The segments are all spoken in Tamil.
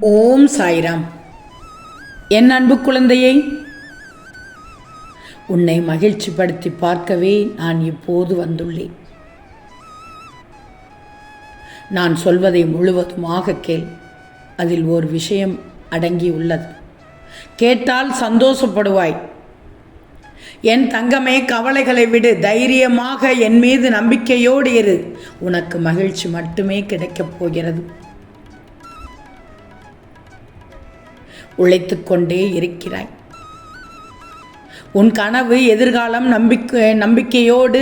ஓம் சாய்ராம். என் அன்பு குழந்தையை உன்னை மகிழ்ச்சிப்படுத்தி பார்க்கவே நான் இப்போது வந்துள்ளேன். நான் சொல்வதை முழுவதுமாக கேள். அதில் ஒரு விஷயம் அடங்கி உள்ளது. கேட்டால் சந்தோஷப்படுவாய். என் தங்கமே கவலைகளை விடு. தைரியமாக என் மீது நம்பிக்கையோடு இரு. உனக்கு மகிழ்ச்சி மட்டுமே கிடைக்கப் போகிறது. உழைத்து கொண்டே இருக்கிறாய். உன் கனவு எதிர்காலம் நம்பிக்கை நம்பிக்கையோடு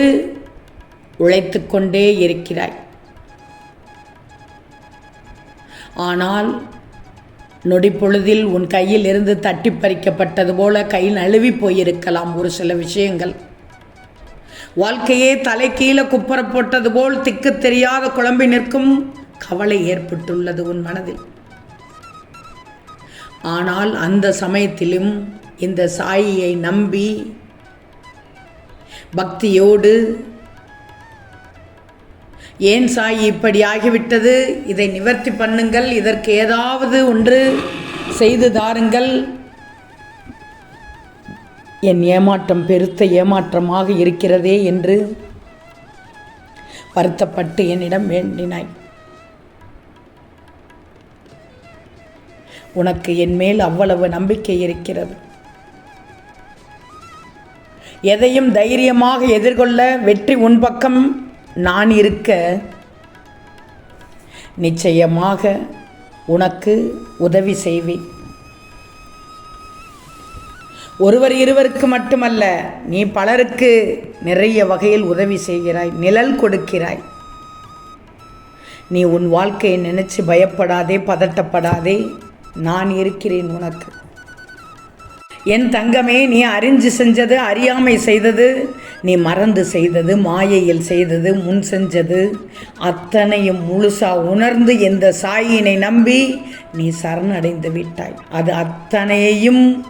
உழைத்து கொண்டே இருக்கிறாய். ஆனால் நொடிப்பொழுதில் உன் கையில் இருந்து தட்டி பறிக்கப்பட்டது போல கை நழுவி போயிருக்கலாம் ஒரு சில விஷயங்கள். வாழ்க்கையே தலை கீழே குப்புற போட்டது போல் திக்கு தெரியாத குழம்பி நிற்கும் கவலை ஏற்பட்டுள்ளது உன் மனதில். ஆனால் அந்த சமயத்திலும் இந்த சாயியை நம்பி பக்தியோடு ஏன் சாய் இப்படி ஆகிவிட்டது? இதை நிவர்த்தி பண்ணுங்கள். இதற்கு ஏதாவது ஒன்று செய்து தாருங்கள். என் ஏமாற்றம் பெருத்த ஏமாற்றமாக இருக்கிறதே என்று வருத்தப்பட்டு என்னிடம் வேண்டினாய். உனக்கு என் மேல் அவ்வளவு நம்பிக்கை இருக்கிறது. எதையும் தைரியமாக எதிர்கொள்ள வெற்றி உன் பக்கம் நான் இருக்க நிச்சயமாக உனக்கு உதவி செய்வேன். ஒருவர் இருவருக்கு மட்டுமல்ல நீ பலருக்கு நிறைய வகையில் உதவி செய்கிறாய் நிழல் கொடுக்கிறாய். நீ உன் வாழ்க்கையை நினைச்சு பயப்படாதே பதட்டப்படாதே. நான் இருக்கிறேன் உனக்கு. என் தங்கமே நீ அறிஞ்சு செஞ்சது அறியாமை செய்தது நீ மறந்து செய்தது மாயையில் செய்தது முன் செஞ்சது அத்தனையும் முழுசா உணர்ந்து இந்த சாயினை நம்பி நீ சரணடைந்து விட்டாய். அது அத்தனையையும்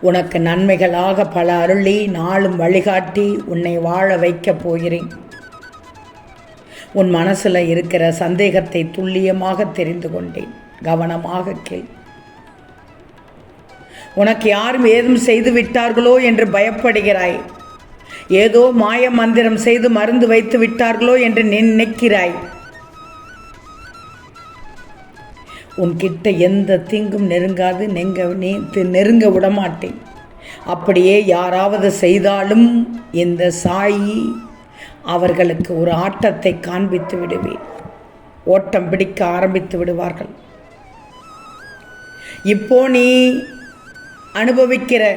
உனக்கு நன்மைகளாக பல அருளி நாளும் வழிகாட்டி உன்னை வாழ வைக்கப் போகிறேன். உன் மனசில் இருக்கிற சந்தேகத்தை துல்லியமாக தெரிந்து கொண்டேன். கவனமாக கேள். உனக்கு யாரும் ஏதும் செய்து விட்டார்களோ என்று பயப்படுகிறாய். ஏதோ மாய மந்திரம் செய்து மருந்து வைத்து விட்டார்களோ என்று நினைக்கிறாய். உன்கிட்ட எந்த தீங்கும் நெருங்காது நெங்க நீ நெருங்க விடமாட்டேன். அப்படியே யாராவது செய்தாலும் இந்த சாயி அவர்களுக்கு ஒரு ஆட்டத்தை காண்பித்து விடுவேன். ஓட்டம் பிடிக்க ஆரம்பித்து விடுவார்கள். இப்போ நீ அனுபவிக்கிற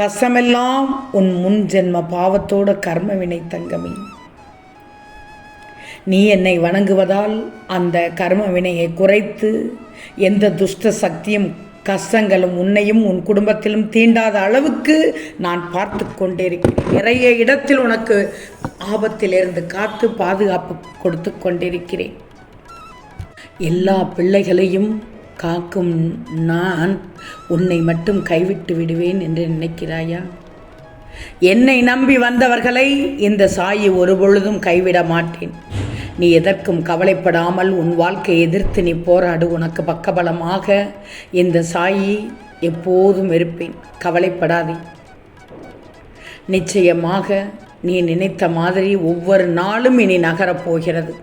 கஷ்டமெல்லாம் உன் முன் ஜென்ம பாவத்தோட கர்ம வினை தங்கமி. நீ என்னை வணங்குவதால் அந்த கர்ம வினையை குறைத்து எந்த துஷ்ட சக்தியும் கஷ்டங்களும் உன்னையும் உன் குடும்பத்திலும் தீண்டாத அளவுக்கு நான் பார்த்து கொண்டிருக்கிறேன். நிறைய இடத்தில் உனக்கு ஆபத்திலிருந்து காத்து பாதுகாப்பு கொடுத்து கொண்டிருக்கிறேன். எல்லா பிள்ளைகளையும் காக்கும் நான் உன்னை மட்டும் கைவிட்டு விடுவேன் என்று நினைக்கிறாயா? என்னை நம்பி வந்தவர்களை இந்த சாயி ஒருபொழுதும் கைவிட மாட்டேன். நீ எதற்கும் கவலைப்படாமல் உன் வாழ்க்கையை எதிர்த்து நீ போராடு. உனக்கு பக்கபலமாக இந்த சாயி எப்போதும் இருப்பேன். கவலைப்படாதே. நிச்சயமாக நீ நினைத்த மாதிரி ஒவ்வொரு நாளும் இனி நகரப் போகிறது.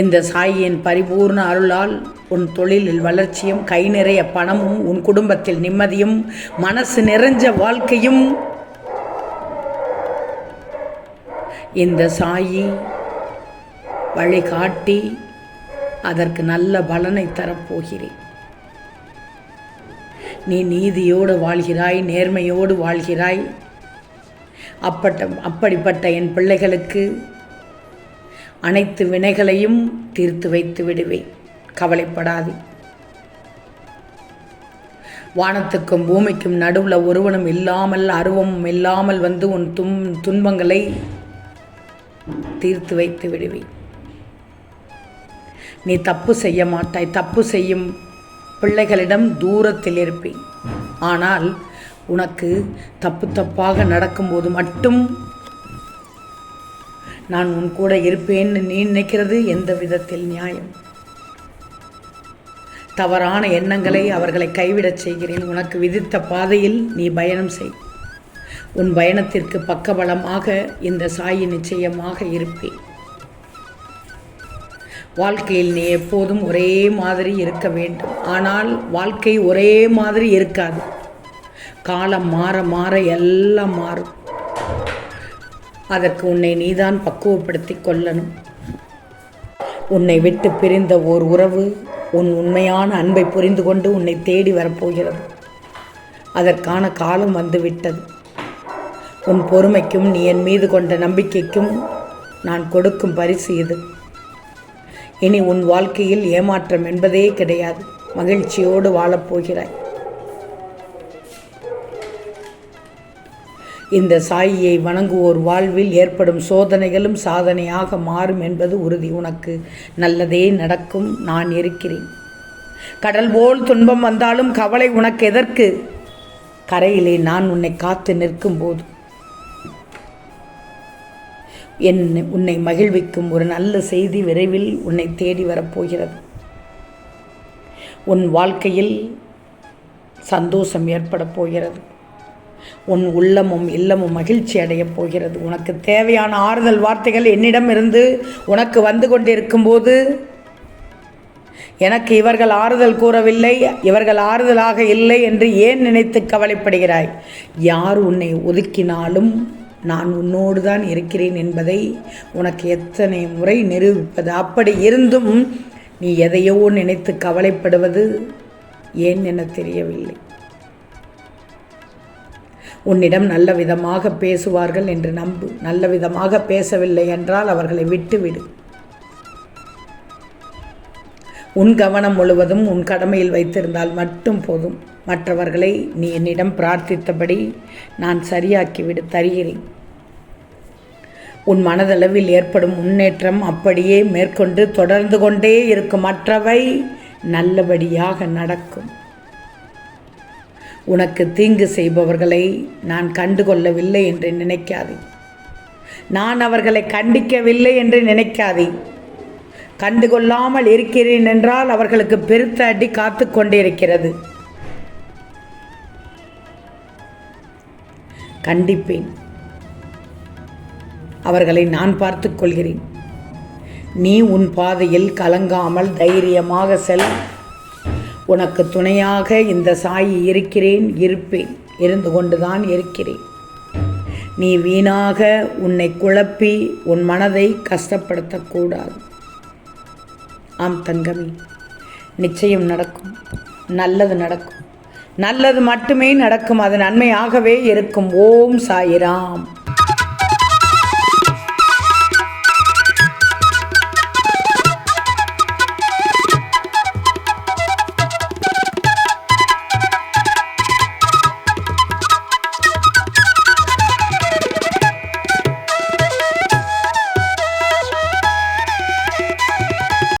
இந்த சாயின் பரிபூர்ண அருளால் உன் தொழிலில் வளர்ச்சியும் கை நிறைய பணமும் உன் குடும்பத்தில் நிம்மதியும் மனசு நிறைஞ்ச வாழ்க்கையும். இந்த சாயி வழிகாட்டி அதற்கு நல்ல பலனை தரப்போகிறேன். நீ நீதியோடு வாழ்கிறாய் நேர்மையோடு வாழ்கிறாய். அப்பட்ட அப்படிப்பட்ட என் பிள்ளைகளுக்கு அனைத்து வினைகளையும் தீர்த்து வைத்து விடுவேன் கவலைப்படாதே. வானத்துக்கும் பூமிக்கும் நடுவில் ஒருவனும் இல்லாமல் அருவமும் இல்லாமல் வந்து உன் தும் துன்பங்களை தீர்த்து வைத்து விடுவேன் நீ தப்பு செய்ய மாட்டாய். தப்பு செய்யும் பிள்ளைகளிடம் தூரத்தில் இருப்பேன். ஆனால் உனக்கு தப்பு தப்பாக நடக்கும்போது மட்டும் நான் உன் கூட இருப்பேன்னு நீ நினைக்கிறது எந்த விதத்தில் நியாயம்? தவறான எண்ணங்களை அவர்களை கைவிடச் செய்கிறேன். உனக்கு விதித்த பாதையில் நீ பயணம் செய். உன் பயணத்திற்கு பக்கபலமாக இந்த சாயி நிச்சயமாக இருப்பேன். வாழ்க்கையில் நீ எப்போதும் ஒரே மாதிரி இருக்க வேண்டும். ஆனால் வாழ்க்கை ஒரே மாதிரி இருக்காது. காலம் மாற மாற எல்லாம் மாறும். அதற்கு உன்னை நீதான் பக்குவப்படுத்தி கொள்ளணும். உன்னை விட்டு பிரிந்த ஓர் உறவு உன் உண்மையான அன்பை புரிந்து கொண்டு உன்னை தேடி வரப்போகிறது. அதற்கான காலம் வந்துவிட்டது. உன் பொறுமைக்கும் நீ என் மீது கொண்ட நம்பிக்கைக்கும் நான் கொடுக்கும் பரிசு இது. இனி உன் வாழ்க்கையில் ஏமாற்றம் என்பதே கிடையாது. மகிழ்ச்சியோடு வாழப்போகிறாய் இந்த சாயியை வணங்குவோர் வாழ்வில் ஏற்படும் சோதனைகளும் சாதனையாக மாறும் என்பது உறுதி. உனக்கு நல்லதே நடக்கும் நான் இருக்கிறேன். கடல் போல் துன்பம் வந்தாலும் கவலை உனக்கு எதற்கு? கரையிலே நான் உன்னை காத்து நிற்கும் போது என் உன்னை மகிழ்விக்கும் ஒரு நல்ல செய்தி விரைவில் உன்னை தேடி வரப்போகிறது. உன் வாழ்க்கையில் சந்தோஷம் ஏற்படப் போகிறது. உன் உள்ளமும் இல்லமும் மகிழ்ச்சி அடையப் போகிறது. உனக்கு தேவையான ஆறுதல் வார்த்தைகள் என்னிடம் இருந்து உனக்கு வந்து கொண்டிருக்கும் போது எனக்கு இவர்கள் ஆறுதல் கூறவில்லை இவர்கள் ஆறுதலாக இல்லை என்று ஏன் நினைத்து கவலைப்படுகிறாய்? யார் உன்னை ஒதுக்கினாலும் நான் உன்னோடு தான் இருக்கிறேன் என்பதை உனக்கு எத்தனை முறை நிரூபிப்பது? அப்படி இருந்தும் நீ எதையோ நினைத்து கவலைப்படுவது ஏன் என தெரியவில்லை. உன்னிடம் நல்ல விதமாக பேசுவார்கள் என்று நம்பு. நல்ல விதமாக பேசவில்லை என்றால் அவர்களை விட்டுவிடு. உன் கவனம் முழுவதும் உன் கடமையில் வைத்திருந்தால் மட்டும் போதும். மற்றவர்களை நீ என்னிடம் பிரார்த்தித்தபடி நான் சரியாக்கிவிடு தருகிறேன். உன் மனதளவில் ஏற்படும் முன்னேற்றம் அப்படியே மேற்கொண்டு தொடர்ந்து கொண்டே இருக்கும். மற்றவை நல்லபடியாக நடக்கும். உனக்கு தீங்கு செய்பவர்களை நான் கண்டுகொள்ளவில்லை என்று நினைக்காதே. நான் அவர்களை கண்டிக்கவில்லை என்று நினைக்காதே. கண்டுகொள்ளாமல் இருக்கிறேன் என்றால் அவர்களுக்கு பெருத்த அடி காத்து கொண்டிருக்கிறது. கண்டிப்பேன். அவர்களை நான் பார்த்துக் கொள்கிறேன். நீ உன் பாதையில் கலங்காமல் தைரியமாக செல். உனக்கு துணையாக இந்த சாயி இருக்கிறேன் இருப்பேன் இருந்து கொண்டுதான் இருக்கிறேன். நீ வீணாக உன்னை குழப்பி உன் மனதை கஷ்டப்படுத்தக்கூடாது. ஆம் தங்கமி நிச்சயம் நடக்கும். நல்லது நடக்கும். நல்லது மட்டுமே நடக்கும். அது நன்மையாகவே இருக்கும். ஓம் சாயிராம்.